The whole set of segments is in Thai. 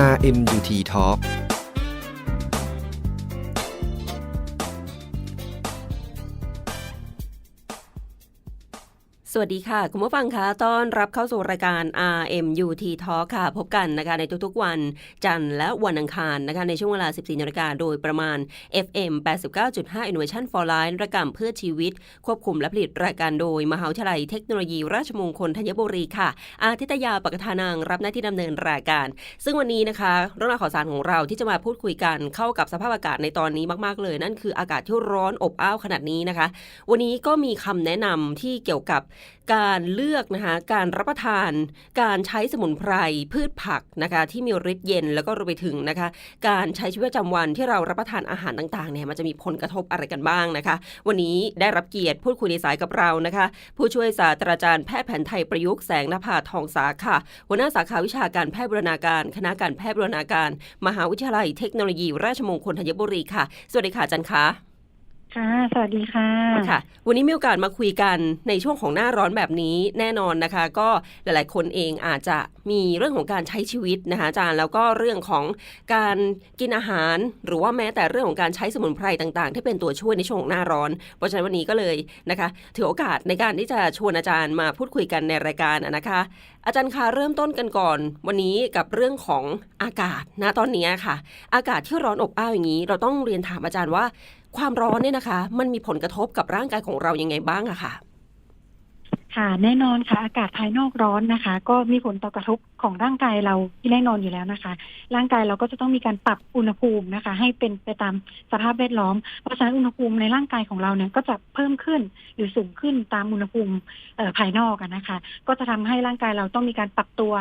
RMUT Talk สวัสดีค่ะ คุณผู้ฟังคะต้อนรับเข้าสู่รายการ RMUT Talk ค่ะ พบกันนะคะในทุกๆวันจันทร์และวันอังคารนะคะในช่วงเวลา 14นาฬิกาโดยประมาณ FM 89.5 Innovation for Life รายการเพื่อชีวิต ควบคุมและผลิตรายการโดย มหาวิทยาลัยเทคโนโลยีราชมงคลธัญบุรีค่ะ อาทิตยาปกทานางรับหน้าที่ดำเนินรายการ ซึ่งวันนี้นะคะเรื่องราวข่าวสารของเราที่จะมาพูดคุยกันเข้ากับสภาพอากาศในตอนนี้มากๆเลย นั่นคืออากาศที่ร้อนอบอ้าวขนาดนี้นะคะ วันนี้ก็มีคำแนะนำที่เกี่ยวกับการเลือกนะคะการรับประทาน การใช้สมุนไพรพืชผักนะคะที่มีฤทธิ์เย็นแล้วก็รวมไปถึงนะคะ การใช้ชีวิตประจำวันที่เรารับประทานอาหารต่างๆเนี่ยมันจะมีผลกระทบอะไรกันบ้างนะคะ วันนี้ได้รับเกียรติพูดคุยในสายกับเรานะคะ ผู้ช่วยศาสตราจารย์แพทย์แผนไทยประยุกต์แสงนภาทองสาค่ะหัวหน้าสาขาวิชาการแพทย์บูรณาการ คณะการแพทย์บูรณาการ มหาวิทยาลัยเทคโนโลยี ราชมงคลธัญบุรีค่ะ สวัสดีค่ะอาจารย์คะ ค่ะ สวัสดีค่ะ ค่ะ วันนี้มีโอกาสมาคุยกันในช่วงของหน้าร้อนแบบนี้แน่นอนนะคะ ก็หลาย ๆ คนเองอาจจะมีเรื่องของการใช้ชีวิตนะคะอาจารย์แล้วก็เรื่องของการกินอาหาร หรือว่าแม้แต่เรื่องของการใช้สมุนไพรต่าง ๆ ที่เป็นตัวช่วยในช่วงของหน้าร้อน เพราะฉะนั้นวันนี้ก็เลยนะคะ ถือโอกาสในการที่จะชวนอาจารย์มาพูดคุยกันในรายการนะคะ อาจารย์คะเริ่มต้นกันก่อน วันนี้กับเรื่องของอากาศนะตอนนี้ค่ะ อากาศที่ร้อนอบอ้าวอย่างนี้ เราต้องเรียนถามอาจารย์ว่า ความร้อนเนี่ยนะคะ มันมีผลกระทบกับร่างกายของเรายังไงบ้างอะค่ะ ค่ะ แน่นอนค่ะ อากาศภายนอกร้อนนะคะ ก็มีผลต่อกระทบของร่างกายเราที่แน่นอนอยู่แล้วนะคะ ร่างกายเราก็จะต้องมีการปรับอุณหภูมินะคะ ให้เป็นไปตามสภาพแวดล้อมเพราะฉะนั้นอุณหภูมิในร่างกายของเราเนี่ยก็จะเพิ่มขึ้นหรือสูงขึ้นตามอุณหภูมิภายนอกนะคะ ก็จะทำให้ร่างกายเราต้องมีการปรับตัว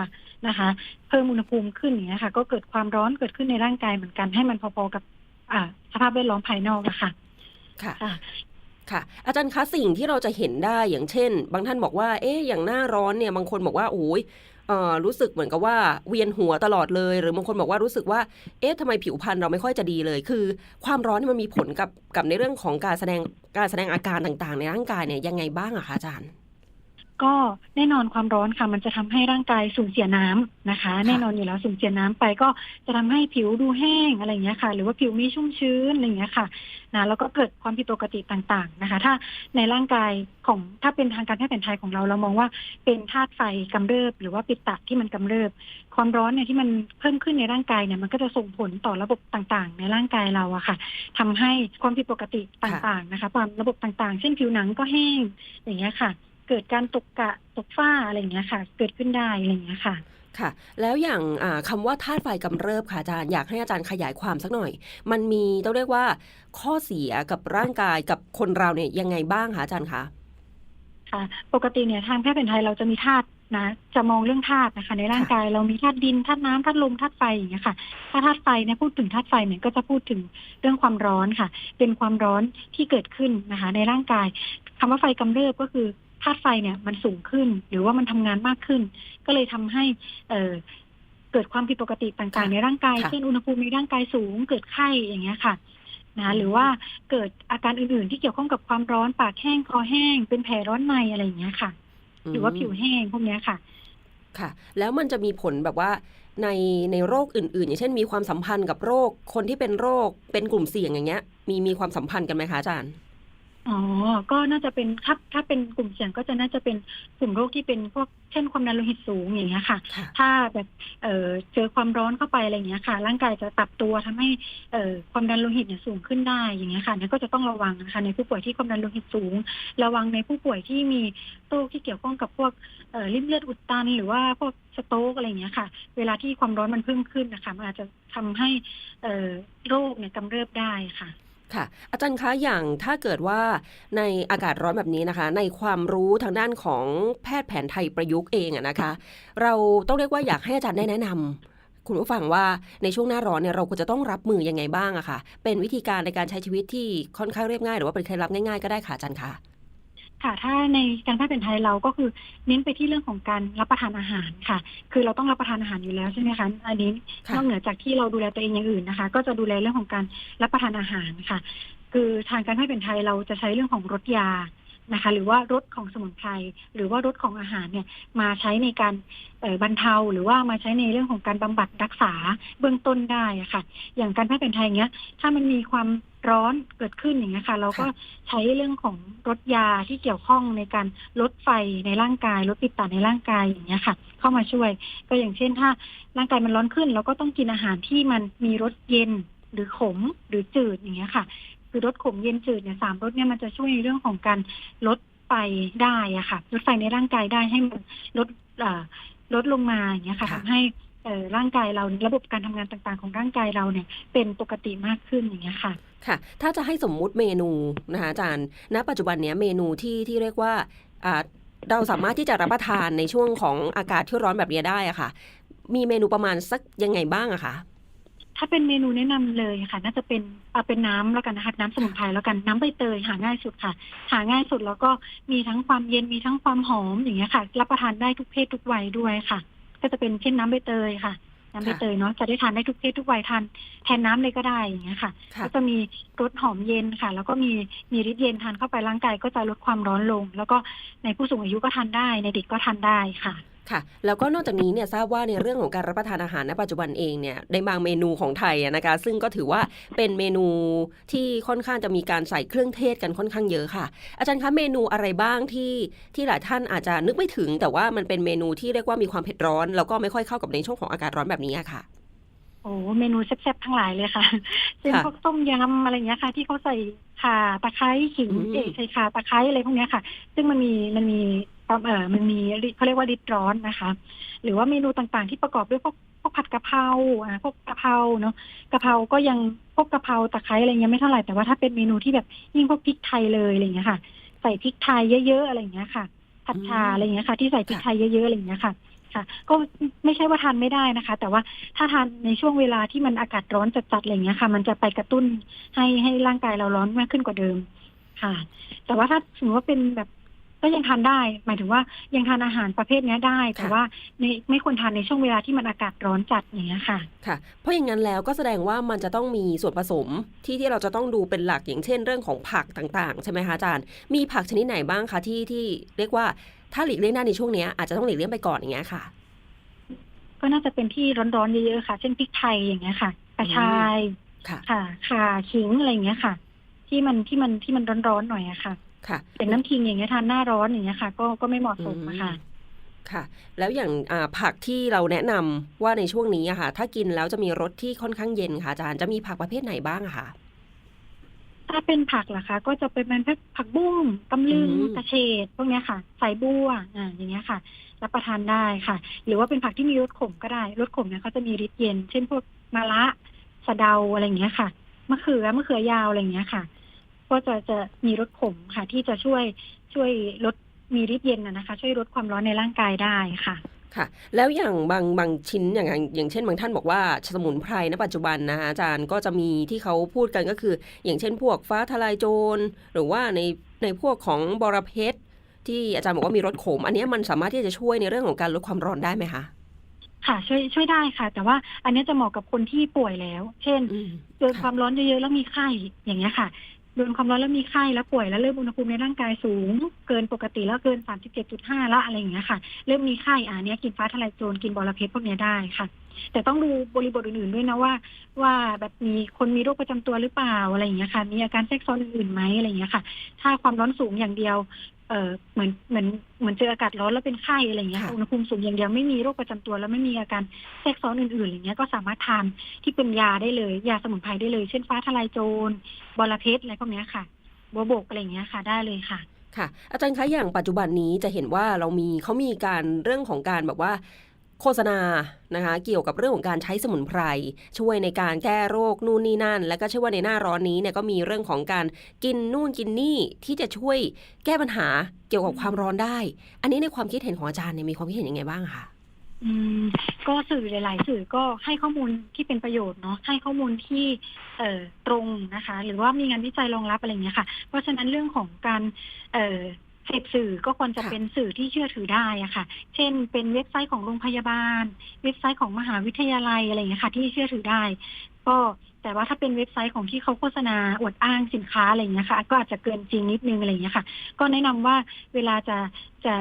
นะคะ เพิ่มอุณหภูมิขึ้นอย่างนี้ยค่ะ ก็เกิดความร้อนเกิดขึ้นในร่างกายเหมือนกันให้มันพอๆกับ อ่าสภาพแวดล้อมภายนอกอะค่ะค่ะ ค่ะ ค่ะ อาจารย์คะสิ่งที่เราจะเห็นได้อย่างเช่น บางท่านบอกว่า เอ๊ะอย่างหน้าร้อนเนี่ยบางคนบอกว่าโอ้ยเอ่อรู้สึกเหมือนกับว่าเวียนหัวตลอดเลย หรือบางคนบอกว่ารู้สึกว่า เอ๊ะทำไมผิวพรรณเราไม่ค่อยจะดีเลย คือ ความร้อนเนี่ยมันมีผลกับกับในเรื่องของการแสดงการแสดงอาการต่างๆ ในร่างกายเนี่ยยังไงบ้างอะคะอาจารย์ ก็แน่นอนความร้อนค่ะ มันจะทำให้ร่างกายสูญเสียน้ำนะคะ แน่นอนอยู่แล้วสูญเสียน้ำไปก็จะทำให้ผิวดูแห้งอะไรอย่างเงี้ยค่ะ หรือว่าผิวไม่ชุ่มชื้นอะไรอย่างเงี้ยค่ะนะแล้วก็เกิดความผิดปกติต่างๆนะคะ ถ้าในร่างกายของถ้าเป็นทางการแพทย์แผนไทยของเราเรามองว่าเป็นธาตุไฟกำเริบ หรือว่าปิดตัดที่มันกำเริบ ความร้อนเนี่ยที่มันเพิ่มขึ้นในร่างกายเนี่ยมันก็จะส่งผลต่อระบบต่างๆ ในร่างกายเราอะค่ะทำให้ความผิดปกติต่างๆนะคะความระบบต่างๆ เช่นผิวหนังก็แห้งอย่างเงี้ยค่ะ เกิดการตกกะตกฝ้าอะไรอย่างเงี้ยค่ะ เกิดขึ้นได้อะไรอย่างเงี้ยค่ะ ค่ะ แล้วอย่างอ่าคำว่าธาตุไฟกำเริบค่ะอาจารย์อยากให้อาจารย์ขยายความสักหน่อย มันมีต้องเรียกว่า ข้อเสียกับร่างกายกับคนเราเนี่ยยังไงบ้างคะอาจารย์คะค่ะ ปกติเนี่ยทางแพทย์แผนไทยเราจะมีธาตุนะจะมองเรื่องธาตุนะคะ ในร่างกายเรามีธาตุดินธาตุน้ำธาตุลมธาตุไฟอย่างเงี้ยค่ะ ถ้าธาตุไฟเนี่ยพูดถึงธาตุไฟเนี่ยก็จะพูดถึงเรื่องความร้อนค่ะ เป็นความร้อนที่เกิดขึ้นนะคะ ในร่างกายคำว่าไฟกำเริบก็คือ ธาตุไฟเนี่ยมันสูงขึ้น หรือว่ามันทำงานมากขึ้น ก็เลยทำให้เอ่อเกิดความผิดปกติต่างค่ะๆในร่างกายค่ะเช่นอุณหภูมิในร่างกายสูง เกิดไข้อย่างเงี้ยค่ะนะหรือว่าเกิดอาการอื่นๆ ที่เกี่ยวข้องกับความร้อนปากแห้งคอแห้ง เป็นแผลร้อนในอะไรอย่างเงี้ยค่ะ หรือว่าผิวแห้งพวกเนี้ยค่ะ ค่ะ แล้วมันจะมีผลแบบว่าในในโรคอื่น ๆ อย่างเช่นมีความสัมพันธ์กับโรคคนที่เป็นโรคเป็นกลุ่มเสี่ยงอย่างเงี้ย มีมีความสัมพันธ์กันไหมคะอาจารย์ อ๋อ ก็น่าจะเป็นถ้าถ้าเป็นกลุ่มเสี่ยงก็จะน่าจะเป็นกลุ่มโรคที่เป็นพวกเช่นความดันโลหิตสูงอย่างเงี้ยค่ะ ค่ะ ถ้าแบบเอ่อเจอความร้อนเข้าไปอะไรอย่างเงี้ยค่ะ ร่างกายจะปรับตัวทำให้เอ่อความดันโลหิตเนี่ยสูงขึ้นได้อย่างเงี้ยค่ะเนี่ยก็จะต้องระวังนะคะในผู้ป่วยที่ความดันโลหิตสูง ระวังในผู้ป่วยที่มีโรคที่เกี่ยวข้องกับพวกเอ่อริ่มเลือดอุดตัน หรือว่าพวกสโตรกอะไรอย่างเงี้ยค่ะ เวลาที่ความร้อนมันเพิ่มขึ้นนะคะมันอาจจะทำให้เอ่อโรคเนี่ยกำเริบได้ค่ะ ค่ะ อาจารย์คะอย่างถ้าเกิดว่าในอากาศร้อนแบบนี้นะคะ ในความรู้ทางด้านของแพทย์แผนไทยประยุกต์เองอะนะคะ เราต้องเรียกว่าอยากให้อาจารย์ได้แนะนำคุณผู้ฟังว่าในช่วงหน้าร้อนเนี่ยเราควรจะต้องรับมือยังไงบ้างอะค่ะ เป็นวิธีการในการใช้ชีวิตที่ค่อนข้างเรียบง่ายหรือว่าเป็นเคล็ดลับง่ายๆก็ได้ค่ะอาจารย์คะ ค่ะถ้าในการแพทย์แผนไทยเราก็คือเน้นไปที่เรื่องของการรับประทานอาหารค่ะ คือเราต้องรับประทานอาหารอยู่แล้วใช่ไหมคะอันนี้ค่ะนอกเหนือจากที่เราดูแลตัวเองอย่างอื่นนะคะ ก็จะดูแลเรื่องของการรับประทานอาหารค่ะ คือทางการแพทย์แผนไทยเราจะใช้เรื่องของรสยา นะคะ หรือว่ารสของสมุนไพรหรือว่ารสของอาหารเนี่ย มาใช้ในการเอ่อบรรเทาหรือว่ามาใช้ในเรื่องของการบำบัดรักษาเบื้องต้นได้อะค่ะ อย่างการแพทย์แผนไทยเนี้ย ถ้ามันมีความร้อนเกิดขึ้นอย่างเงี้ยค่ะ เราก็ใช้เรื่องของรสยาที่เกี่ยวข้องในการลดไฟในร่างกายลดปิดตาในร่างกายอย่างเงี้ยค่ะ เข้ามาช่วย ก็อย่างเช่นถ้าร่างกายมันร้อนขึ้น เราก็ต้องกินอาหารที่มันมีรสเย็นหรือขมหรือจืดอย่างเงี้ยค่ะ คือรสขมเย็นจืดเนี่ยสามรสเนี่ยมันจะช่วยในเรื่องของการลดไฟได้อะค่ะลดไฟในร่างกายได้ให้มันลดเอ่อลดลงมาอย่างเงี้ยค่ะค่ะทำให้เอ่อร่างกายเราระบบการทำงานต่างๆ ของร่างกายเราเนี่ยเป็นปกติมากขึ้นอย่างเงี้ยค่ะ ค่ะ ถ้าจะให้สมมุติเมนูนะคะอาจารย์ ณ ปัจจุบันเนี้ยเมนูที่ที่เรียกว่าอ่าเราสามารถที่จะรับประทานในช่วงของอากาศที่ร้อนแบบนี้ได้อะค่ะ มีเมนูประมาณสักยังไงบ้างอะคะ ถ้าเป็นเมนูแนะนำเลยค่ะ น่าจะเป็นเอาเป็นน้ำแล้วกันนะคะน้ำสมุนไพรแล้วกันน้ำใบเตยหาง่ายสุดค่ะ หาง่ายสุดแล้วก็มีทั้งความเย็นมีทั้งความหอมอย่างเงี้ยค่ะ รับประทานได้ทุกเพศทุกวัยด้วยค่ะ ก็จะเป็นเช่นน้ำใบเตยค่ะ น้ำใบเตยเนาะจะได้ทานได้ทุกเพศทุกวัยทานแทนน้ำเลยก็ได้อย่างเงี้ยค่ะค่ะก็จะมีรสหอมเย็นค่ะ แล้วก็มีมีฤทธิ์เย็นทานเข้าไปร่างกายก็จะลดความร้อนลง แล้วก็ในผู้สูงอายุก็ทานได้ในเด็กก็ทานได้ค่ะ ค่ะ แล้วก็นอกจากนี้เนี่ยทราบว่าในเรื่องของการรับประทานอาหารณปัจจุบันเองเนี่ยในบางเมนูของไทยนะคะ ซึ่งก็ถือว่าเป็นเมนูที่ค่อนข้างจะมีการใส่เครื่องเทศกันค่อนข้างเยอะค่ะ อาจารย์คะเมนูอะไรบ้างที่ที่หลายท่านอาจจะนึกไม่ถึง แต่ว่ามันเป็นเมนูที่เรียกว่ามีความเผ็ดร้อน แล้วก็ไม่ค่อยเข้ากับในช่วงของอากาศร้อนแบบนี้ค่ะ โอ้เมนูแซ่บๆทั้งหลายเลยค่ะเช่นค่ะพวกต้มยำอะไรอย่างเงี้ยค่ะ ที่เขาใส่ข่าตะไคร้ขิงอืมเอกใส่ข่าตะไคร้อะไรพวกเนี้ยค่ะ ซึ่งมันมีมันมีเอ่อมันมีฤทธิ์เขาเรียกว่าริดร้อนนะคะ หรือว่าเมนูต่างๆ ที่ประกอบด้วยพวกพวกผัดกะเพราอ่าพวกกะเพราเนาะกะเพราก็ยังพวกกะเพราตะไคร้อะไรเงี้ยไม่เท่าไหร่แต่ว่าถ้าเป็นเมนูที่แบบยิ่งพวกพริกไทยเลยอะไรเงี้ยค่ะ ใส่พริกไทยเยอะๆอะไรเงี้ยค่ะผัดชาอืมอะไรเงี้ยค่ะ ที่ใส่พริกค่ะไทยเยอะๆอะไรเงี้ยค่ะ ค่ะ ก็ไม่ใช่ว่าทานไม่ได้นะคะ แต่ว่าถ้าทานในช่วงเวลาที่มันอากาศร้อนจัดๆอะไรเงี้ยค่ะ มันจะไปกระตุ้นให้ให้ร่างกายเราร้อนมากขึ้นกว่าเดิมค่ะ แต่ว่าถ้าสมมติว่าเป็นแบบ ก็ยังทานได้ หมายถึงว่ายังทานอาหารประเภทเนี้ยได้ แต่ค่ะว่าในไม่ควรทานในช่วงเวลาที่มันอากาศร้อนจัดอย่างเงี้ยค่ะ ค่ะ เพราะอย่างนั้นแล้วก็แสดงว่ามันจะต้องมีส่วนผสมที่ที่เราจะต้องดูเป็นหลักอย่างเช่น เรื่องของผักต่างๆ ใช่ไหมคะอาจารย์ มีผักชนิดไหนบ้างคะที่ที่เรียกว่าถ้าหลีกเลี่ยงได้ในช่วงเนี้ยอาจจะต้องหลีกเลี่ยงไปก่อนอย่างเงี้ยค่ะ ก็น่าจะเป็นที่ร้อนๆเยอะๆค่ะ เช่นพริกไทยอย่างเงี้ยค่ะกระชายค่ะค่ะข่าขิงอะไรอย่างเงี้ยค่ะ ที่มันที่มันที่มันร้อนๆหน่อยอะค่ะ ค่ะเป็นน้ำคิงอย่างเงี้ยทานหน้าร้อนอย่างเงี้ยค่ะ ก็ก็ไม่เหมาะสมอะค่ะค่ะ แล้วอย่างอ่าผักที่เราแนะนำว่าในช่วงนี้อะค่ะ ถ้ากินแล้วจะมีรสที่ค่อนข้างเย็นค่ะอาจารย์จะมีผักประเภทไหนบ้างอะคะถ้าเป็นผักล่ะคะ ก็จะเป็นมันผักบุ้งตำลึงอืมกระเฉดพวกเนี้ยค่ะใส่บัวอ่าอย่างเงี้ยค่ะรับประทานได้ค่ะ หรือว่าเป็นผักที่มีรสขมก็ได้รสขมเนี่ยเขาจะมีฤทธิ์เย็น เช่นพวกมะระสะเดาอะไรอย่างเงี้ยค่ะมะเขือมะเขือยาวอะไรอย่างเงี้ยค่ะ ก็จะจะมีรสขมค่ะ ที่จะช่วยช่วยลดมีฤทธิ์เย็นนะนะคะ ช่วยลดความร้อนในร่างกายได้ค่ะค่ะ แล้วอย่างบางบางชิ้นอย่างอย่างอย่างเช่นบางท่านบอกว่าสมุนไพรณปัจจุบันนะคะอาจารย์ก็จะมีที่เขาพูดกันก็คือ อย่างเช่นพวกฟ้าทลายโจร หรือว่าในในพวกของบอระเพ็ดที่อาจารย์บอกว่ามีรสขม อันเนี้ยมันสามารถที่จะช่วยในเรื่องของการลดความร้อนได้ไหมคะค่ะช่วยช่วยได้ค่ะ แต่ว่าอันเนี้ยจะเหมาะกับคนที่ป่วยแล้ว เช่นอืมโดนความร้อนเยอะๆแล้วมีไข้อย่างเงี้ยค่ะ โดนความร้อนแล้วมีไข้แล้วป่วยแล้วเริ่มอุณหภูมิในร่างกายสูง เกินปกติแล้วเกิน 37.5 แล้วอะไรอย่างเงี้ยค่ะ เริ่มมีไข้อ่าเนี้ยกินฟ้าทลายโจรกินบอระเพ็ดพวกเนี้ยได้ค่ะ แต่ต้องดูบริบทอื่นๆด้วยนะว่า ว่าแบบมีคนมีโรคประจำตัวหรือเปล่าอะไรอย่างเงี้ยค่ะ มีอาการแทรกซ้อนอื่นๆไหมอะไรอย่างเงี้ยค่ะ ถ้าความร้อนสูงอย่างเดียว เออเหมือนเหมือนเหมือนเจออากาศร้อนแล้วเป็นไข้อะไรอย่างเงี้ยค่ะค่ะอุณหภูมิสูงอย่างเดียวไม่มีโรคประจำตัว แล้วไม่มีอาการแทรกซ้อนอื่นๆอะไรเงี้ยก็สามารถทานที่เป็นยาได้เลย ยาสมุนไพรได้เลย เช่นฟ้าทลายโจรบอระเพ็ดอะไรพวกเนี้ยค่ะบัวบกอะไรอย่างเงี้ยค่ะ ได้เลยค่ะค่ะ อาจารย์คะอย่างปัจจุบันนี้จะเห็นว่าเรามีเขามีการเรื่องของการแบบว่า โฆษณานะคะเกี่ยวกับเรื่องของการใช้สมุนไพร ช่วยในการแก้โรคนู่นนี่นั่น แล้วก็เชื่อว่าในหน้าร้อนนี้เนี่ยก็มีเรื่องของการกินนู่นกินนี่ที่จะช่วยแก้ปัญหาเกี่ยวกับความร้อนได้ อันนี้ในความคิดเห็นของอาจารย์เนี่ยมีความคิดเห็นยังไงบ้างคะอืมก็สื่อหลาย ๆ สื่อก็ให้ข้อมูลที่เป็นประโยชน์เนาะให้ข้อมูลที่เอ่อตรงนะคะ หรือว่ามีงานวิจัยรองรับอะไรเงี้ยค่ะ เพราะฉะนั้นเรื่องของการเอ่อ เสพสื่อก็ควรจะค่ะ เป็นสื่อที่เชื่อถือได้อะค่ะ เช่น เป็นเว็บไซต์ของโรงพยาบาล เว็บไซต์ของมหาวิทยาลัยอะไรอย่างเงี้ยค่ะ ที่เชื่อถือได้ ก็แต่ว่าถ้าเป็นเว็บไซต์ของที่เขาโฆษณาอวดอ้างสินค้าอะไรอย่างเงี้ยค่ะ ก็อาจจะเกินจริงนิดนึงอะไรอย่างเงี้ยค่ะ ก็แนะนำว่าเวลาจะจะ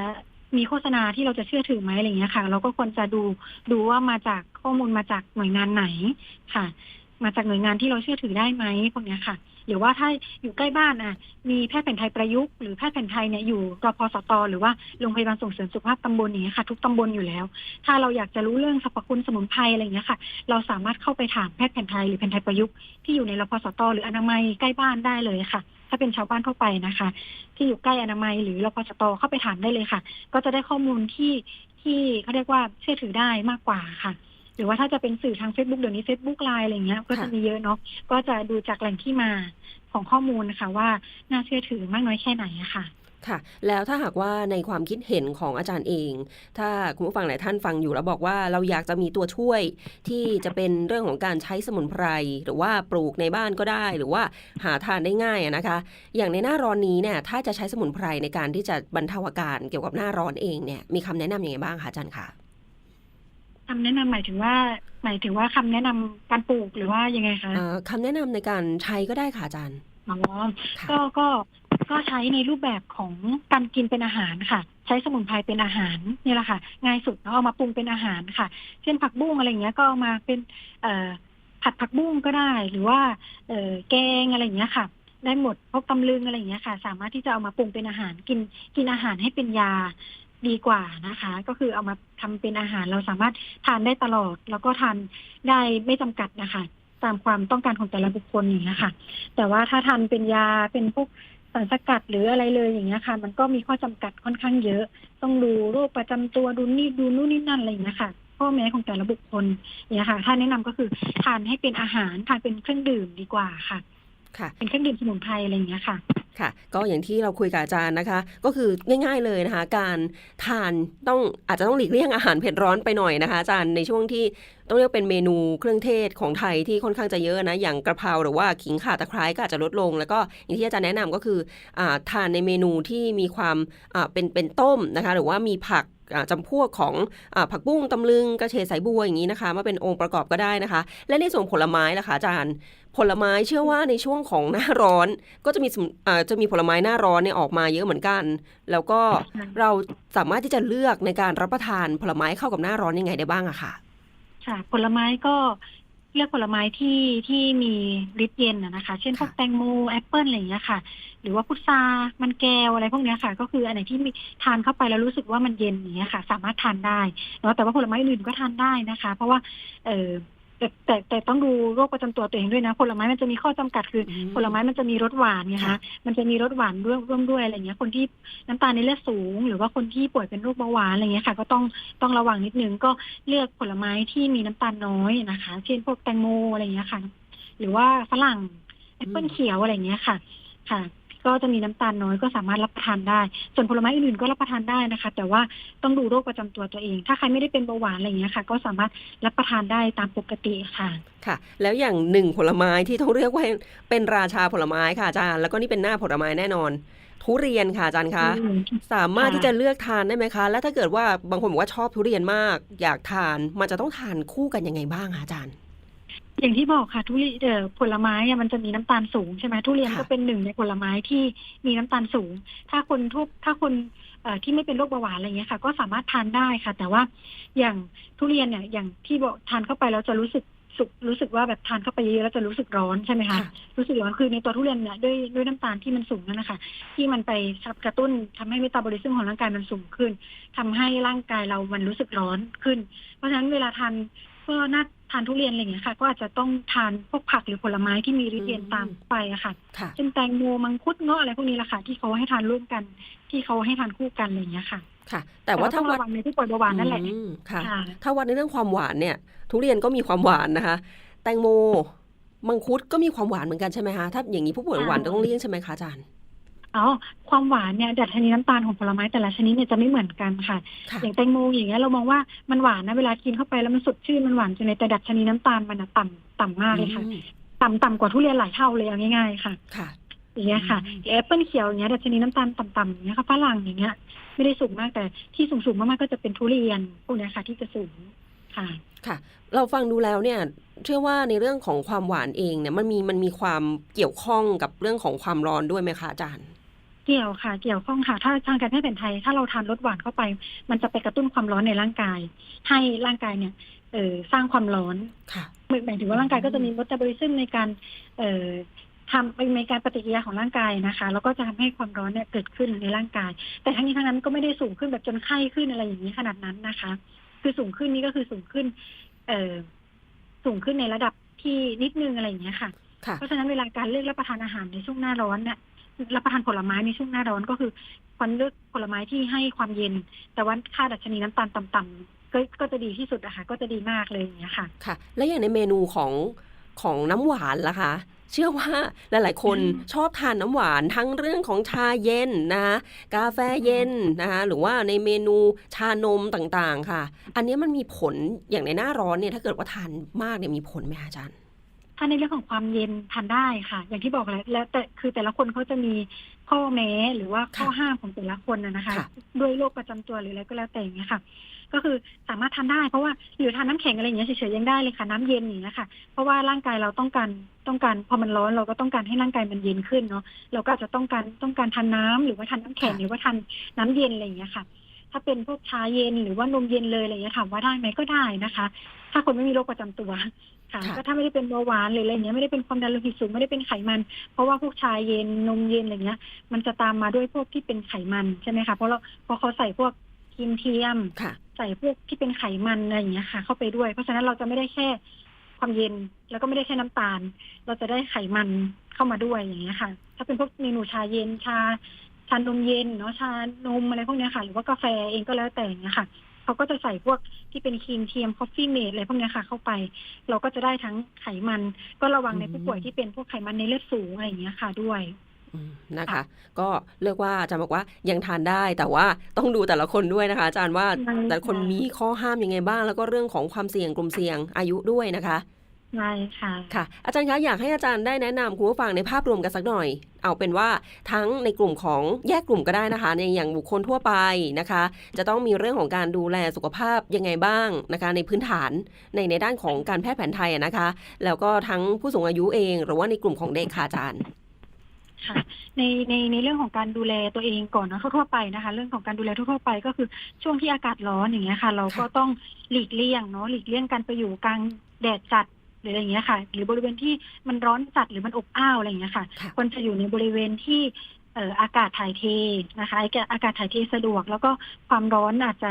มีโฆษณาที่เราจะเชื่อถือไหมอะไรอย่างเงี้ยค่ะ เราก็ควรจะดูดูว่ามาจากข้อมูลมาจากหน่วยงานไหนค่ะ มาจากหน่วยงานที่เราเชื่อถือได้ไหมพวกเนี้ยค่ะ หรือว่าถ้าอยู่ใกล้บ้านอะ มีแพทย์แผนไทยประยุกต์หรือแพทย์แผนไทยเนี่ยอยู่รพสต หรือว่าโรงพยาบาลส่งเสริมสุขภาพตำบลนี้ค่ะ ทุกตำบลอยู่แล้ว ถ้าเราอยากจะรู้เรื่องสรรพคุณสมุนไพรอะไรอย่างเงี้ยค่ะ เราสามารถเข้าไปถามแพทย์แผนไทยหรือแผนไทยประยุกต์ที่อยู่ในรพสต หรืออนามัยใกล้บ้านได้เลยค่ะ ถ้าเป็นชาวบ้านทั่วไปนะคะ ที่อยู่ใกล้อนามัยหรือรพสตเข้าไปถามได้เลยค่ะ ก็จะได้ข้อมูลที่ที่เขาเรียกว่าเชื่อถือได้มากกว่าค่ะ หรือว่าถ้าจะเป็นสื่อทาง Facebook เดี๋ยวนี้ Facebook ไลน์อะไรเงี้ยก็จะค่ะมีเยอะเนาะก็จะดูจากแหล่งที่มาของข้อมูลนะคะว่าน่าเชื่อถือมากน้อยแค่ไหนอะค่ะค่ะ แล้วถ้าหากว่าในความคิดเห็นของอาจารย์เอง ถ้าคุณผู้ฟังหลายท่านฟังอยู่แล้วบอกว่าเราอยากจะมีตัวช่วย ที่จะเป็นเรื่องของการใช้สมุนไพร หรือว่าปลูกในบ้านก็ได้ หรือว่าหาทานได้ง่ายอะนะคะ อย่างในหน้าร้อนนี้เนี่ยถ้าจะใช้สมุนไพรในการที่จะบรรเทาอาการเกี่ยวกับหน้าร้อนเองเนี่ยมีคำแนะนำยังไงบ้างคะอาจารย์คะ คำแนะนำหมายถึงว่า หมายถึงว่าคำแนะนำการปลูกหรือว่ายังไงคะเอ่อคำแนะนำในการใช้ก็ได้ค่ะอาจารย์อ๋อค่ะก็ก็ก็ใช้ในรูปแบบของการกินเป็นอาหารค่ะ ใช้สมุนไพรเป็นอาหารนี่แหละค่ะ ง่ายสุดเนาะเอามาปรุงเป็นอาหารค่ะ เช่นผักบุ้งอะไรอย่างเงี้ยก็เอามาเป็นเอ่อผัดผักบุ้งก็ได้ หรือว่าเอ่อแกงอะไรอย่างเงี้ยค่ะ ได้หมดพวกตำลึงอะไรอย่างเงี้ยค่ะ สามารถที่จะเอามาปรุงเป็นอาหารกินกินอาหารให้เป็นยา ดีกว่านะคะ ก็คือเอามาทำเป็นอาหารเราสามารถทานได้ตลอด แล้วก็ทานได้ไม่จำกัดนะคะ ตามความต้องการของแต่ละบุคคลอย่างเงี้ค่ะ แต่ว่าถ้าทานเป็นยาเป็นพวกสารสกัดหรืออะไรเลยอย่างเงี้ยค่ะ มันก็มีข้อจำกัดค่อนข้างเยอะ ต้องดูโรคประจำตัวดูนี่ดูนู่นนี่นั่นอะไรอย่างเงี้ยค่ะข้อแม้ของแต่ละบุคคลอย่างเงี้ยค่ะ ถ้าแนะนำก็คือทานให้เป็นอาหารทานเป็นเครื่องดื่มดีกว่าค่ะ เป็นเครื่องดื่มสมุนไพรอะไรอย่างเงี้ยค่ะค่ะก็อย่างที่เราคุยกับอาจารย์นะคะ ก็คือง่ายๆเลยนะคะ การทานต้องอาจจะต้องหลีกเลี่ยงอาหารเผ็ดร้อนไปหน่อยนะคะอาจารย์ในช่วงที่ต้องเรียกเป็นเมนูเครื่องเทศของไทยที่ค่อนข้างจะเยอะนะ อย่างกระเพราหรือว่าขิงข่าตะไคร้ก็อาจจะลดลง แล้วก็อย่างที่อาจารย์แนะนำก็คืออาทานในเมนูที่มีความอ่าเป็นเป็นต้มนะคะ หรือว่ามีผักอ่าจำพวกของอาผักบุ้งตำลึงกระเฉดสายบัวอย่างนี้นะคะ มาเป็นองค์ประกอบก็ได้นะคะ และในส่วนผลไม้ล่ะคะอาจารย์ ผลไม้เชื่อว่าในช่วงของหน้าร้อน ก็จะมีสมุนอ่าจะมีผลไม้หน้าร้อนเนี่ยออกมาเยอะเหมือนกัน แล้วก็เราสามารถที่จะเลือกในการรับประทานผลไม้เข้ากับหน้าร้อนยังไงได้บ้างอะค่ะ ค่ะ ผลไม้ก็เลือกผลไม้ที่ที่มีฤทธิ์เย็นนะนะคะ เช่นพวกค่ะแตงโมแอปเปิลอะไรอย่างเงี้ยค่ะ หรือว่าพุทรามันแก้วอะไรพวกเนี้ยค่ะ ก็คืออันไหนที่มีทานเข้าไปแล้วรู้สึกว่ามันเย็นอย่างเงี้ยค่ะ สามารถทานได้เนาะแต่ว่าผลไม้อื่นก็ทานได้นะคะ เพราะว่า เออ แต่แต่แต่ต้องดูโรคประจำตัวตัวเองด้วยนะ ผลไม้มันจะมีข้อจำกัดคืออม ผลไม้มันจะมีรสหวานไงค่ะคะมันจะมีรสหวานร่วมร่วมด้วยอะไรเงี้ย คนที่น้ำตาลในเลือดสูง หรือว่าคนที่ป่วยเป็นโรคเบาหวานอะไรเงี้ยค่ะ ก็ต้องต้องระวังนิดนึงก็เลือกผลไม้ที่มีน้ำตาลน้อยนะคะ เช่นพวกแตงโมอะไรเงี้ยค่ะ หรือว่าฝรั่งแอปเปิลเขียวอะไรเงี้ยค่ะ ค่ะ ก็จะมีน้ำตาลน้อยก็สามารถรับประทานได้ ส่วนผลไม้อื่นๆก็รับประทานได้นะคะ แต่ว่าต้องดูโรคประจำตัวตัวเอง ถ้าใครไม่ได้เป็นเบาหวานอะไรเงี้ยค่ะ ก็สามารถรับประทานได้ตามปกติค่ะค่ะ แล้วอย่างหนึ่งผลไม้ที่ต้องเรียกว่าเป็นราชาผลไม้ค่ะอาจารย์แล้วก็นี่เป็นหน้าผลไม้แน่นอน ทุเรียนค่ะอาจารย์คะอืมสามารถค่ะที่จะเลือกทานได้ไหมคะ และถ้าเกิดว่าบางคนบอกว่าชอบทุเรียนมาก อยากทานมันจะต้องทานคู่กันยังไงบ้างคะอาจารย์ อย่างที่บอกค่ะทุเรียนเอ่อผลไม้อะมันจะมีน้ำตาลสูงใช่ไหมทุเรียนค่ะ ก็เป็นหนึ่งในผลไม้ที่มีน้ำตาลสูง ถ้าคนทุกถ้าคนเอ่อที่ไม่เป็นโรคเบาหวานอะไรเงี้ยค่ะ ก็สามารถทานได้ค่ะ แต่ว่าอย่างทุเรียนเนี่ยอย่างที่บอกทานเข้าไปแล้วจะรู้สึกสุกรู้สึกว่าแบบทานเข้าไปเยอะๆแล้วจะรู้สึกร้อนใช่ไหมคะ ค่ะ รู้สึกร้อนคือในตัวทุเรียนเนี่ยด้วยด้วยน้ำตาลที่มันสูงนั่นนะคะที่มันไปกระตุ้นทำให้เมตาบอลิซึมของร่างกายมันสูงขึ้นทำให้ร่างกายเรามันรู้สึกร้อนขึ้น เพราะฉะนั้นเวลาทานก็น่า ทานทุเรียนอะไรอย่างเงี้ยค่ะ ก็อาจจะต้องทานพวกผักหรือผลไม้ที่มีฤทธิ์เย็นอืมตามไปอะค่ะค่ะ เช่นแตงโมมังคุดเงาะอะไรพวกนี้แหละค่ะที่เขาให้ทานร่วมกัน ที่เขาให้ทานคู่กันอะไรอย่างเงี้ยค่ะ ค่ะ แต่ว่าต้ถ้าองวัดระวังในผู้ป่วยเบาหวานนั่นแหละอืมค่ะ ค่ะ ถ้าวัดในเรื่องความหวานเนี่ย ทุเรียนก็มีความหวานนะคะ แตงโม มังคุดก็มีความหวานเหมือนกันใช่ไหมคะถ้าอย่างนี้ผู้ป่วยหวานใช่ต้องเลี่ยงใช่ไหมคะอาจารย์ อ๋อความหวานเนี่ยดัชนีน้ำตาลของผลไม้แต่ละชนิดเนี่ยจะไม่เหมือนกันค่ะค่ะ อย่างแตงโมอย่างเงี้ยเรามองว่ามันหวานนะเวลากินเข้าไปแล้วมันสดชื่นมันหวานจังเลยแต่ดัชนีน้ำตาลมันอะต่ำต่ำมากเลยค่ะอืมต่ำต่ำกว่าทุเรียนหลายเท่าเลยเอาง่ายๆค่ะค่ะอย่างเงี้ยค่ะหรือแอปเปิลเขียวอย่างเงี้ยดัชนีน้ำตาลต่ำๆอย่างเงี้ยค่ะฝรั่งอย่างเงี้ยไม่ได้สูงมากแต่ที่สูงๆมากๆก็จะเป็นทุเรียนพวกเนี้ยค่ะ ที่จะสูงค่ะ ค่ะ เราฟังดูแล้วเนี่ย เชื่อว่าในเรื่องของความหวานเองเนี่ยมันมีมันมีความเกี่ยวข้องกับเรื่องของความร้อนด้วยไหมคะอาจารย์ เกี่ยวค่ะ เกี่ยวข้องค่ะ ถ้าทางการแพทย์แผนไทย ถ้าเราทานรสหวานเข้าไป มันจะไปกระตุ้นความร้อนในร่างกาย ให้ร่างกายเนี่ยเออสร้างความร้อนค่ะหมายถึงว่าร่างกายก็จะมีม t ต b o บ i ซึมในการ เอ่อทำในการปฏิกิริยาของร่างกายนะคะ แล้วก็จะทำให้ความร้อนเนี่ยเกิดขึ้นในร่างกาย แต่ทั้งนี้ทั้งนั้นก็ไม่ได้สูงขึ้นแบบจนไข้ขึ้นอะไรอย่างนี้ขนาดนั้นนะคะ คือสูงขึ้นนี่ก็คือสูงขึ้น เอ่อสูงขึ้นในระดับที่นิดนึงอะไรอย่างเงี้ยค่ะค่ะเพราะฉะนั้นเวลาการเลือกรับประทานอาหารในช่วงหน้าร้อนเนี่ย รับประทานผลไม้ในช่วงหน้าร้อนก็คือควรเลือกผลไม้ที่ให้ความเย็น แต่ว่าค่าดัชนีน้ำตาลต่ำๆก็ก็จะดีที่สุดอะค่ะก็จะดีมากเลยอย่างเงี้ยค่ะ ค่ะ และอย่างในเมนูของของน้ำหวานล่ะคะเชื่อว่าหลาย ๆ คนอืมชอบทานน้ำหวานทั้งเรื่องของชาเย็นนะคะกาแฟเย็นนะคะหรือว่าในเมนูชานมต่างๆ ค่ะ อันนี้มันมีผลอย่างในหน้าร้อนเนี่ยถ้าเกิดว่าทานมากเนี่ยมีผลไหมคะอาจารย์ ถ้าในเรื่องของความเย็นทานได้ค่ะ อย่างที่บอกแหล้วแล้วแต่คือแต่ละคนเขาจะมีข้อแม้หรือว่าข้อค่ะห้ามของแต่ละคนนะนะคะค่ะด้วยโรคประจำตัวหรืออะไรก็แล้วแต่อย่างเงี้ยค่ะ ก็คือสามารถทานได้เพราะว่าหรือทานน้ำแข็งอะไรอย่างเงี้ยเฉยๆยังได้เลยค่ะน้ำเย็นอย่างเงี้ยค่ะ เพราะว่าร่างกายเราต้องการต้องการพอมันร้อนเราก็ต้องการให้ร่างกายมันเย็นขึ้นเนาะเราก็อาจจะต้องการต้องการทานน้ำหรือว่าทานน้ำแข็งค่ะหรือว่าทานน้ำเย็นอะไรอย่างเงี้ยค่ะ ถ้าเป็นพวกชาเย็นหรือว่านมเย็นเลยอะไรอย่างเงี้ยถามว่าได้ไหมก็ได้นะคะ ถ้าคนไม่มีโรคประจำตัวค่ะค่ะก็ถ้าไม่ได้เป็นเบาหวานหรืออะไรเงี้ยไม่ได้เป็นความดันโลหิตสูงไม่ได้เป็นไขมัน เพราะว่าพวกชาเย็นนมเย็นอะไรเงี้ย มันจะตามมาด้วยพวกที่เป็นไขมันใช่ไหมคะเพราะเราพอเขาใส่พวกครีมเทียมค่ะใส่พวกที่เป็นไขมันอะไรอย่างเงี้ยค่ะ เข้าไปด้วย เพราะฉะนั้นเราจะไม่ได้แค่ความเย็นแล้วก็ไม่ได้แค่น้ำตาล เราจะได้ไขมันเข้ามาด้วยอย่างเงี้ยค่ะ ถ้าเป็นพวกเมนูชาเย็นชา ชานมเย็นเนาะชานมอะไรพวกเนี้ยค่ะ หรือว่ากาแฟเองก็แล้วแต่อย่างเงี้ยค่ะเขาก็จะใส่พวกที่เป็นครีมเทียมคอฟฟี่เมดอะไรพวกเนี้ยค่ะ เข้าไป เราก็จะได้ทั้งไขมัน ก็ระวังในผู้ป่วยที่เป็นพวกไขมันในเลือดสูงอะไรอย่างเงี้ยค่ะด้วยนะคะ ก็เรียกว่าอาจารย์บอกว่ายังทานได้แต่ว่าต้องดูแต่ละคนด้วยนะคะ อาจารย์ว่าแต่ละคนมีข้อห้ามยังไงบ้าง แล้วก็เรื่องของความเสี่ยงกลุ่มเสี่ยงอายุด้วยนะคะ ใช่ค่ะ ค่ะ อาจารย์คะอยากให้อาจารย์ได้แนะนำคุณผู้ฟังในภาพรวมกันสักหน่อย เอาเป็นว่าทั้งในกลุ่มของแยกกลุ่มก็ได้นะคะ ในอย่างบุคคลทั่วไปนะคะ จะต้องมีเรื่องของการดูแลสุขภาพยังไงบ้างนะคะ ในพื้นฐานในในด้านของการแพทย์แผนไทยอะนะคะ แล้วก็ทั้งผู้สูงอายุเอง หรือว่าในกลุ่มของเด็กค่ะอาจารย์ค่ะในในในเรื่องของการดูแลตัวเองก่อนเนอะทั่วๆไปนะคะ เรื่องของการดูแลทั่วๆไปก็คือช่วงที่อากาศร้อนอย่างเงี้ยค่ะ เราก็ต้องหลีกเลี่ยงเนาะหลีกเลี่ยงการไปอยู่กลางแดดจัด หรืออะไรอย่างเงี้ยค่ะ หรือบริเวณที่มันร้อนจัดหรือมันอบอ้าวอะไรอย่างเงี้ยค่ะ ค่ะ ควรจะอยู่ในบริเวณที่เอ่ออากาศถ่ายเทนะคะอากาศอากาศถ่ายเทสะดวก แล้วก็ความร้อนอาจจะ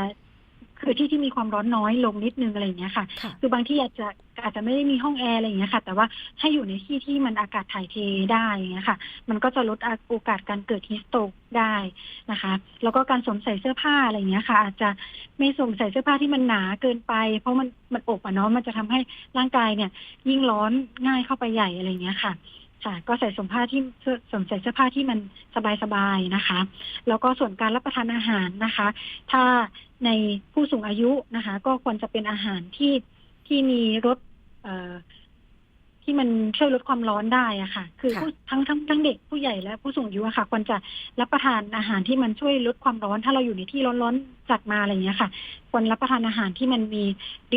คือที่ที่มีความร้อนน้อยลงนิดนึงอะไรอย่างเงี้ยค่ะ ค่ะ คือบางที่อาจจะอาจจะไม่ได้มีห้องแอร์อะไรอย่างเงี้ยค่ะ แต่ว่าให้อยู่ในที่ที่มันอากาศถ่ายเทได้อย่างเงี้ยค่ะ มันก็จะลดโอกาสการเกิดฮิสโตกได้นะคะ แล้วก็การสวมใส่เสื้อผ้าอะไรอย่างเงี้ยค่ะ อาจจะไม่สวมใส่เสื้อผ้าที่มันหนาเกินไป เพราะมันมันอบอะเนาะมันจะทำให้ร่างกายเนี่ย ยิ่งร้อนง่ายเข้าไปใหญ่อะไรอย่างเงี้ยค่ะ ค่ะ ก็ใส่สวมผ้าที่สวมใส่เสื้อผ้าที่มันสบายๆนะคะ แล้วก็ส่วนการรับประทานอาหารนะคะ ถ้าในผู้สูงอายุนะคะ ก็ควรจะเป็นอาหารที่ที่มีรสเอ่อ ที่มันช่วยลดความร้อนได้อะค่ะ คือค่ะ ผู้ทั้งทั้งทั้งเด็กผู้ใหญ่และผู้สูงอายุอะค่ะ ควรจะรับประทานอาหารที่มันช่วยลดความร้อน ถ้าเราอยู่ในที่ร้อนๆจัดมาอะไรอย่างเงี้ยค่ะ ควรรับประทานอาหารที่มันมี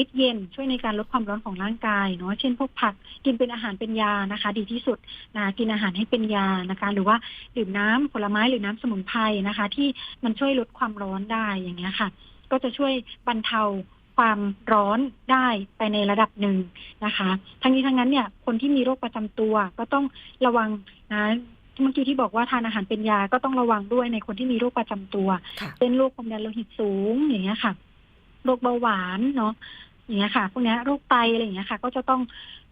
ฤทธิ์เย็น ช่วยในการลดความร้อนของร่างกายเนาะ เช่นพวกผักกินเป็นอาหารเป็นยานะคะ ดีที่สุดนะกินอาหารให้เป็นยานะคะ หรือว่าดื่มน้ำผลไม้หรือน้ำสมุนไพรนะคะ ที่มันช่วยลดความร้อนได้อย่างเงี้ยค่ะ ก็จะช่วยบรรเทา ความร้อนได้ไปในระดับหนึ่งนะคะ ทั้งนี้ทั้งนั้นเนี่ยคนที่มีโรคประจำตัวก็ต้องระวังนะเมื่อกี้ที่บอกว่าทานอาหารเป็นยาก็ต้องระวังด้วยในคนที่มีโรคประจำตัวค่ะเป็นโรคความดันโลหิตสูงอย่างเงี้ยค่ะโรคเบาหวานเนาะอย่างเงี้ยค่ะพวกเนี้ยโรคไตอะไรอย่างเงี้ยค่ะ ก็จะต้อง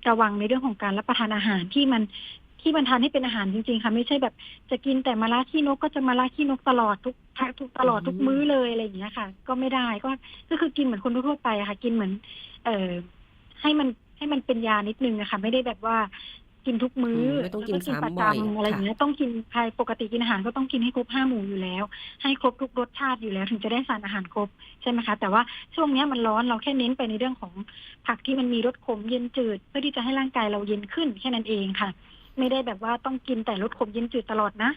ระวังในเรื่องของการรับประทานอาหารที่มัน ที่มันทานให้เป็นอาหารจริง ๆ ค่ะ ไม่ใช่แบบจะกินแต่มะระขี้นกก็จะมะระขี้นกตลอดทุกทุกตลอดทุกมื้อเลยอะไรอย่างเงี้ยค่ะ ก็ไม่ได้ก็ก็คือกินเหมือนคนทั่วๆไปอะค่ะ กินเหมือน เอ่อให้มันให้มันเป็นยานิดนึงนะคะไม่ได้แบบว่ากินทุกมื้อมไม่ต้องกินแล้วซ้ำประบ่อยจำอะไรอย่างเงี้ยต้องกินภายปกติกินอาหารก็ต้องกินให้ครบห้าหมู่อยู่แล้ว ให้ครบทุกรสชาติอยู่แล้ว ถึงจะได้สารอาหารครบใช่ไหมคะ แต่ว่าช่วงเนี้ยมันร้อนเราแค่เน้นไปในเรื่องของผักที่มันมีรสขมเย็นจืด เพื่อที่จะให้ร่างกายเราเย็นขึ้นแค่นั้นเองค่ะ ไม่ได้แบบว่าต้องกินแต่รสขมเย็นจืดตลอดนะ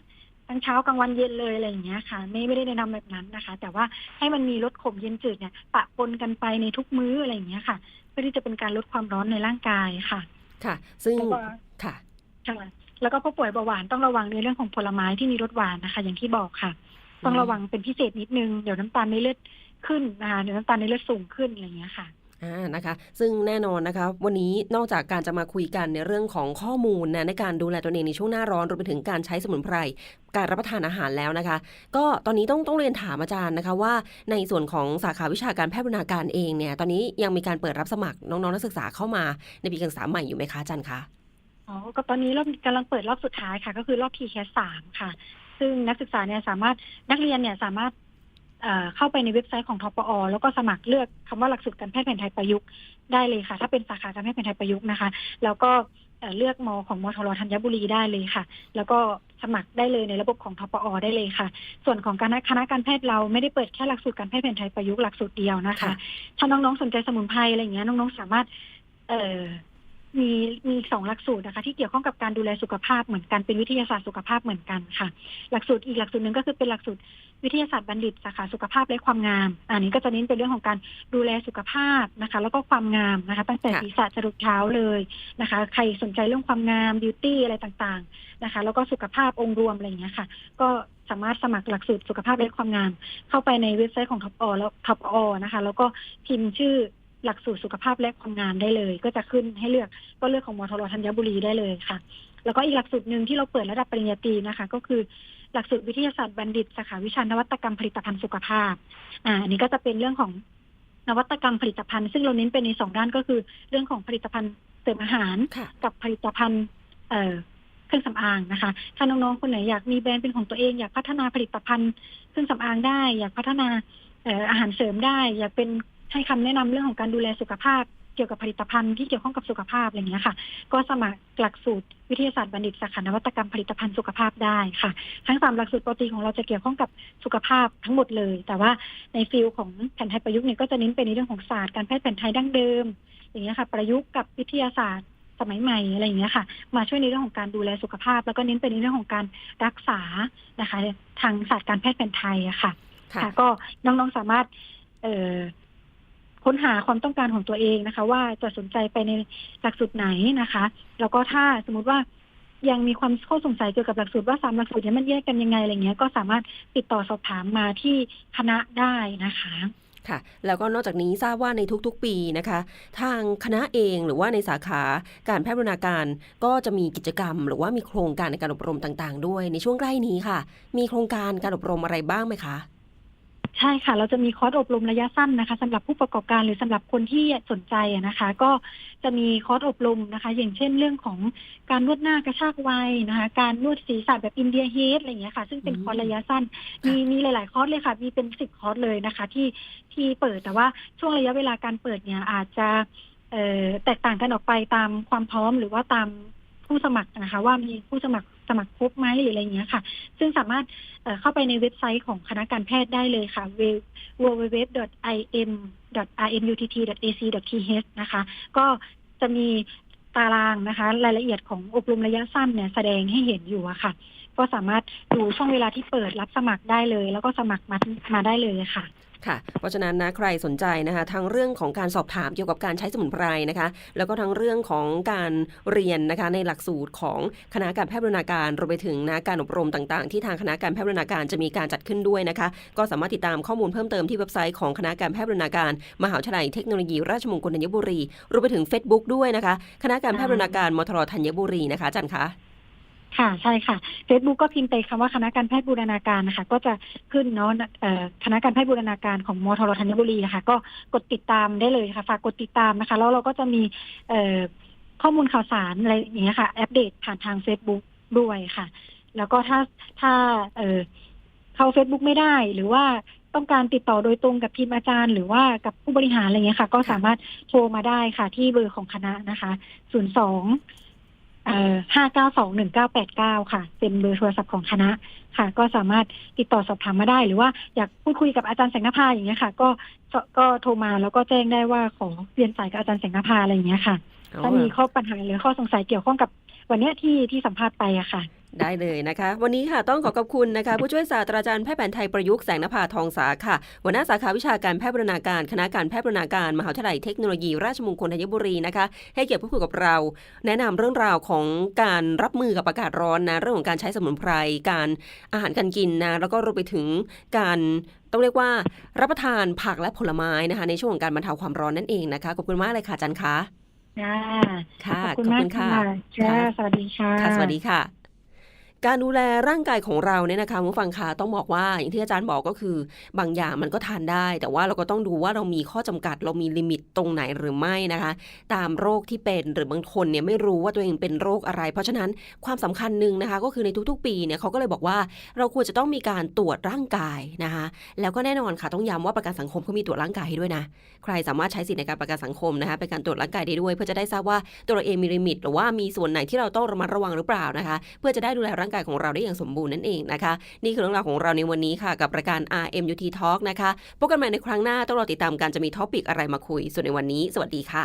ทั้งเช้ากลางวันเย็นเลยอะไรอย่างเงี้ยค่ะ ไม่ไม่ได้แนะนำแบบนั้นนะคะ แต่ว่าให้มันมีรสขมเย็นจืดเนี่ยปะปนกันไปในทุกมื้ออะไรอย่างเงี้ยค่ะ เพื่อที่จะเป็นการลดความร้อนในร่างกายค่ะ ค่ะ ซึ่งแล้วก็ค่ะค่ะแล้วก็ผู้ป่วยเบาหวานต้องระวังในเรื่องของผลไม้ที่มีรสหวานนะคะ อย่างที่บอกค่ะ ต้องระวังเป็นพิเศษนิดนึงเดี๋ยวน้ำตาลในเลือดขึ้นนะคะเดี๋ยวน้ำตาลในเลือดสูงขึ้นอะไรอย่างเงี้ยค่ะ อ่านะคะซึ่งแน่นอนนะคะวันนี้นอกจากการจะมาคุยกันในเรื่องของข้อมูลนะในการดูแลตัวเองในช่วงหน้าร้อนรวมไปถึงการใช้สมุนไพรการรับประทานอาหารแล้วนะคะ ก็ตอนนี้ต้องต้องเรียนถามอาจารย์นะคะว่า ในส่วนของสาขาวิชาการแพทย์บรรณาการเองเนี่ยตอนนี้ยังมีการเปิดรับสมัครน้องๆนักศึกษาเข้ามาในปีการศึกษาใหม่อยู่ไหมคะอาจารย์คะอ๋อก็ตอนนี้รอบกำลังเปิดรอบสุดท้ายค่ะ ก็คือรอบ TCAS สามค่ะ ซึ่งนักศึกษาเนี่ยสามารถนักเรียนเนี่ยสามารถ เอ่อเข้าไปในเว็บไซต์ของทปอ แล้วก็สมัครเลือกคำว่าหลักสูตรการแพทย์แผนไทยประยุกต์ได้เลยค่ะ ถ้าเป็นสาขาการแพทย์แผนไทยประยุกต์นะคะ แล้วก็เอ่อเลือกมของมทรธัญบุรีได้เลยค่ะ แล้วก็สมัครได้เลยในระบบของทปอ ได้เลยค่ะ ส่วนของคณะคณะการแพทย์เราไม่ได้เปิดแค่หลักสูตรการแพทย์แผนไทยประยุกต์หลักสูตรเดียวนะคะค่ะถ้าน้องๆสนใจสมุนไพรอะไรอย่างเงี้ยน้องๆสามารถเอ่อมีมีสองหลักสูตรนะคะ ที่เกี่ยวข้องกับการดูแลสุขภาพเหมือนกันเป็นวิทยาศาสตร์สุขภาพเหมือนกันค่ะ หลักสูตรอีกหลักสูตรหนึ่งก็คือเป็นหลักสูตรวิทยาศาสตร์บัณฑิตสาขาสุขภาพและความงาม อันนี้ก็จะเน้นเป็นเรื่องของการดูแลสุขภาพนะคะ แล้วก็ความงามนะคะ ตั้งแต่ค่ะศีรษะจรดเท้าเลยนะคะ ใครสนใจเรื่องความงามบิวตี้อะไรต่างๆนะคะ แล้วก็สุขภาพองค์รวมอะไรอย่างเงี้ยค่ะ ก็สามารถสมัครหลักสูตรสุขภาพและความงาม เข้าไปในเว็บไซต์ของท็อปอแล้วท็อปอนะคะ แล้วก็พิมพ์ชื่อ หลักสูตรสุขภาพและความงามได้เลย ก็จะขึ้นให้เลือกก็เลือกของมทรธัญบุรีได้เลยค่ะ แล้วก็อีกหลักสูตรหนึ่งที่เราเปิดระดับปริญญาตรีนะคะ ก็คือหลักสูตรวิทยาศาสตร์บัณฑิตสาขาวิชานวัตกรรมผลิตภัณฑ์สุขภาพ อ่าอันนี้ก็จะเป็นเรื่องของนวัตกรรมผลิตภัณฑ์ ซึ่งเราเน้นเป็นในสองด้านก็คือ เรื่องของผลิตภัณฑ์เสริมอาหารค่ะกับผลิตภัณฑ์เอ่อเครื่องสำอางนะคะ ถ้าน้องๆ คนไหนอยากมีแบรนด์เป็นของตัวเอง อยากพัฒนาผลิตภัณฑ์เครื่องสำอางได้ อยากพัฒนาเอ่ออาหารเสริมได้ อยากเป็น ให้คำแนะนำเรื่องของการดูแลสุขภาพ เกี่ยวกับผลิตภัณฑ์ที่เกี่ยวข้องกับสุขภาพอะไรอย่างเงี้ยค่ะ ก็สมัครหลักสูตรวิทยาศาสตร์บัณฑิตสาขานวัตกรรมผลิตภัณฑ์สุขภาพได้ค่ะ ทั้งสามหลักสูตรปกติของเราจะเกี่ยวข้องกับสุขภาพทั้งหมดเลย แต่ว่าในฟิลของแผนไทยประยุกต์เนี่ยก็จะเน้นไปในเรื่องของศาสตร์การแพทย์แผนไทยดั้งเดิม อย่างเงี้ยค่ะ ประยุกต์กับวิทยาศาสตร์สมัยใหม่อะไรอย่างเงี้ยค่ะ มาช่วยในเรื่องของการดูแลสุขภาพ แล้วก็เน้นไปในเรื่องของการรักษานะคะ ทางศาสตร์การแพทย์แผนไทยอะค่ะ ค่ะค่ะก็น้องๆสามารถ เอ่อ ค้นหาความต้องการของตัวเองนะคะ ว่าจะสนใจไปในหลักสูตรไหนนะคะ แล้วก็ถ้าสมมติว่ายังมีความข้อสงสัยเกี่ยวกับหลักสูตรว่าสามหลักสูตรนี้มันแยกกันยังไงอะไรเงี้ย ก็สามารถติดต่อสอบถามมาที่คณะได้นะคะค่ะ แล้วก็นอกจากนี้ทราบว่าในทุกๆปีนะคะ ทางคณะเองหรือว่าในสาขาการแพทย์บรรณาการก็จะมีกิจกรรม หรือว่ามีโครงการในการอบรมต่างๆ ด้วยในช่วงใกล้นี้ค่ะ มีโครงการการอบรมอะไรบ้างไหมคะ ใช่ค่ะเราจะมีคอร์สอบรมระยะสั้นนะคะสำหรับผู้ประกอบการหรือสำหรับคนที่สนใจอะนะคะ ก็จะมีคอร์สอบรมนะคะ อย่างเช่นเรื่องของการนวดหน้ากระชากวัยนะคะ การนวดศีรษะแบบอินเดียเฮดอะไรอย่างเงี้ยค่ะ ซึ่งเป็นอืมคอร์สระยะสั้นค่ะมีมีหลาย ๆ คอร์สเลยค่ะ มีเป็นสิบคอร์สเลยนะคะ ที่ที่เปิดแต่ว่าช่วงระยะเวลาการเปิดเนี่ยอาจจะเอ่อแตกต่างกันออกไปตามความพร้อมหรือว่าตามผู้สมัครนะคะ ว่ามีผู้สมัคร สมัครครบไหมหรืออะไรเงี้ยค่ะ ซึ่งสามารถเเข้าไปในเว็บไซต์ของคณะการแพทย์ได้เลยค่ะ www.im.rmutt.ac.th นะคะ ก็จะมีตารางนะคะ รายละเอียดของอบรมระยะสั้นเนี่ยแสดงให้เห็นอยู่อะค่ะ ก็สามารถดูช่วงเวลาที่เปิดรับสมัครได้เลย แล้วก็สมัครมามาได้เลยค่ะค่ะ เพราะฉะนั้นนะใครสนใจนะคะทั้งเรื่องของการสอบถามเกี่ยวกับการใช้สมุนไพรนะคะ แล้วก็ทั้งเรื่องของการเรียนนะคะในหลักสูตรของคณะการแพทย์บรณาการรวมไปถึงนะการอบรมต่างๆ ที่ทางคณะการแพทย์บรณาการจะมีการจัดขึ้นด้วยนะคะ ก็สามารถติดตามข้อมูลเพิ่มเติมที่เว็บไซต์ของคณะการแพทย์บรณาการ มหาวิทยาลัยเทคโนโลยีราชมงคลธัญบุรีรวมไปถึง Facebook ด้วยนะคะ คณะการแพทย์บรณาการมทรธัญบุรีนะคะจารย์คะ ค่ะใช่ค่ะ Facebook ก็พิมพ์ไปคำว่าคณะการแพทย์บูรณาการนะคะ ก็จะขึ้นเนาะคณะการแพทย์บูรณาการของมทรธัญบุรีนะคะ ก็กดติดตามได้เลยค่ะฝากกดติดตามนะคะ แล้วเราก็จะมีข้อมูลข่าวสารอะไรอย่างเงี้ยค่ะ อัปเดตผ่านทาง Facebook ด้วยค่ะ แล้วก็ถ้าถ้าเเข้า Facebook ไม่ได้หรือว่าต้องการติดต่อโดยตรงกับทีมอาจารย์ หรือว่ากับผู้บริหารอะไรเงี้ยค่ะ ก็สามารถโทรมาได้ค่ะ ที่เบอร์ของคณะนะคะศูนย์สอง ห้าเก้าสองหนึ่งเก้าแปดเก้าค่ะ เป็นเบอร์โทรศัพท์ของคณะค่ะ ก็สามารถติดต่อสอบถามมาได้ หรือว่าอยากพูดคุยกับอาจารย์แสงนภาอย่างเงี้ยค่ะ ก็ก็โทรมาแล้วก็แจ้งได้ว่าขอเรียนสายกับอาจารย์แสงนภาอะไรอย่างเงี้ยค่ะถ้ามีข้อปัญหาหรือข้อสงสัยเกี่ยวข้องกับวันเนี้ยที่ที่สัมภาษณ์ไปอะค่ะ ได้เลยนะคะ วันนี้ค่ะต้องขอขอบคุณนะคะ ผู้ช่วยศาสตราจารย์แพทย์แผนไทยประยุกต์แสงนภาทองสาค่ะหัวหน้าสาขาวิชาการแพทย์บรรณาการ คณะการแพทย์บรรณาการ มหาวิทยาลัยเทคโนโลยีราชมงคลธัญบุรีนะคะ ให้เกียรติพูดคุยกับเรา แนะนำเรื่องราวของการรับมือกับอากาศร้อนนะเรื่องของการใช้สมุนไพรการอาหารการกินนะแล้วก็รวมไปถึงการต้องเรียกว่ารับประทานผักและผลไม้นะคะ ในช่วงของการบรรเทาความร้อนนั่นเองนะคะขอบคุณมากเลยค่ะอาจันคะค่ะค่ะขอบคุณมากค่ะค่ะ สวัสดีค่ะค่ะสวัสดีค่ะ การดูแลร่างกายของเราเนี่ยนะคะผู้ฟังคะต้องบอกว่าอย่างที่อาจารย์บอกก็คือ บางอย่างมันก็ทานได้ แต่ว่าเราก็ต้องดูว่าเรามีข้อจำกัด เรามีลิมิตตรงไหนหรือไม่นะคะ ตามโรคที่เป็นหรือบางคนเนี่ยไม่รู้ว่าตัวเองเป็นโรคอะไร เพราะฉะนั้นความสำคัญหนึ่งนะคะ ก็คือในทุกๆ ปีเนี่ยเขาก็เลยบอกว่าเราควรจะต้องมีการตรวจร่างกายนะคะ แล้วก็แน่นอนค่ะต้องย้ำว่าประกันสังคมเขามีตรวจร่างกายให้ด้วยนะใครสามารถใช้สิทธิในการประกันสังคมนะคะเป็นการตรวจร่างกายได้ด้วย เพื่อจะได้ทราบว่าตัวเราเองมีลิมิต หรือว่ามีส่วนไหนที่เราต้องระมัดระวังหรือเปล่านะคะ เพื่อจะได้ดูแลร่างกายของเราได้อย่างสมบูรณ์นั่นเองนะคะ นี่คือเรื่องราวของเราในวันนี้ค่ะ กับรายการ RMUT Talk นะคะพบกันใหม่ในครั้งหน้าต้องรอติดตามกันจะมีท็อปิกอะไรมาคุย ส่วนในวันนี้ สวัสดีค่ะ